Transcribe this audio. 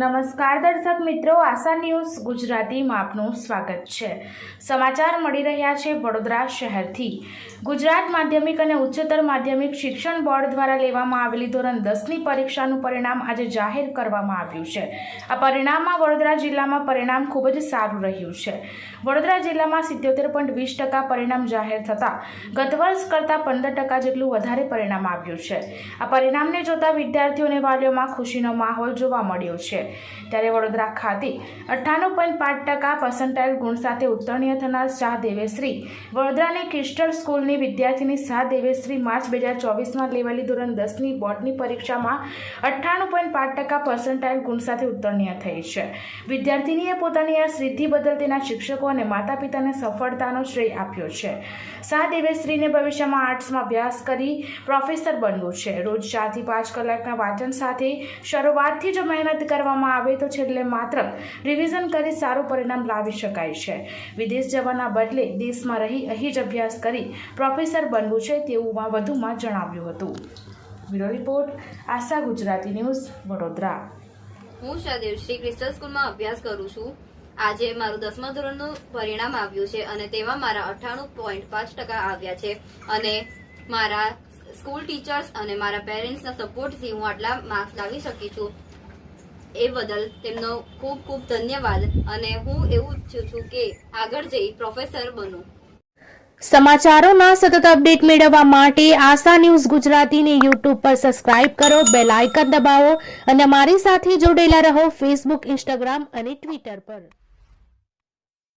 નમસ્કાર દર્શક મિત્રો, આશા ન્યૂઝ ગુજરાતીમાં આપનું સ્વાગત છે. સમાચાર મળી રહ્યા છે વડોદરા શહેરથી. ગુજરાત માધ્યમિક અને ઉચ્ચતર માધ્યમિક શિક્ષણ બોર્ડ દ્વારા લેવામાં આવેલી ધોરણ દસની પરીક્ષાનું પરિણામ આજે જાહેર કરવામાં આવ્યું છે. આ પરિણામમાં વડોદરા જિલ્લામાં પરિણામ ખૂબ જ સારું રહ્યું છે. વડોદરા જિલ્લામાં સિત્યોતેર પોઈન્ટ વીસ ટકા પરિણામ જાહેર થતાં ગત વર્ષ કરતાં પંદર ટકા જેટલું વધારે પરિણામ આવ્યું છે. આ પરિણામને જોતા વિદ્યાર્થીઓને વાલીઓમાં ખુશીનો માહોલ જોવા મળ્યો છે. ત્યારે વડોદરા ખાતે અઠ્ઠાણું પોઈન્ટ પાંચ ટકા પર્સન્ટાઇલ ગુણ સાથે ઉત્તીર્ણ થનાર શાહ દેવેશ્રી, વડોદરાની ક્રિસ્ટલ સ્કૂલની વિદ્યાર્થીની શાહ દેવેશ્રી માર્ચ બે હજાર ચોવીસમાં લેવાયેલી ધોરણ દસની બોર્ડની પરીક્ષામાં અઠ્ઠાણું પોઈન્ટ પાંચ ટકા પર્સન્ટાઇલ ગુણ સાથે ઉત્તીર્ણ થઈ છે. વિદ્યાર્થીનીએ પોતાની આ સિદ્ધિ બદલ તેના શિક્ષકો અને માતા પિતાને સફળતાનો શ્રેય આપ્યો છે. શાહ દેવેશ્રીને ભવિષ્યમાં આર્ટ્સમાં અભ્યાસ કરી પ્રોફેસર બનવું છે. રોજ ચારથી પાંચ કલાકના વાંચન સાથે શરૂઆતથી જ મહેનત કરવામાં આવે તો છેલ્લે માત્ર રિવિઝન કરી સારું પરિણામ લાવી શકાય છે. વિદેશ જવાના બદલે દેશમાં રહી અહીં જ અભ્યાસ કરી પ્રોફેસર બનવું છે તેવું વધુમાં જણાવ્યું હતું. Bureau report, Asha Gujarati news, Vadodara. હું સદેવ શ્રી ક્રિસ્ટલ સ્કૂલમાં અભ્યાસ કરું છું. આજે મારું દસમા ધોરણનું પરિણામ આવ્યું છે અને તેમાં મારા અઠ્ઠાણું પોઈન્ટ પાંચ ટકા આવ્યા છે. અને મારા સ્કૂલ ટીચર્સ અને મારા પેરેન્ટ્સના સપોર્ટથી હું આટલા માર્ક્સ લાવી શકી છું. એ બદલ તેમનો ખૂબ ખૂબ ધન્યવાદ અને હું એવું ઈચ્છું છું કે આગળ જઈ પ્રોફેસર બનું. સમાચારોના સતત અપડેટ મેળવવા માટે આશા ન્યૂઝ ગુજરાતીને યુટ્યુબ પર સબસ્ક્રાઇબ કરો, બેલ આઇકન દબાવો અને અમારી સાથે જોડેલા રહો ફેસબુક, ઇન્સ્ટાગ્રામ અને ટ્વિટર પર.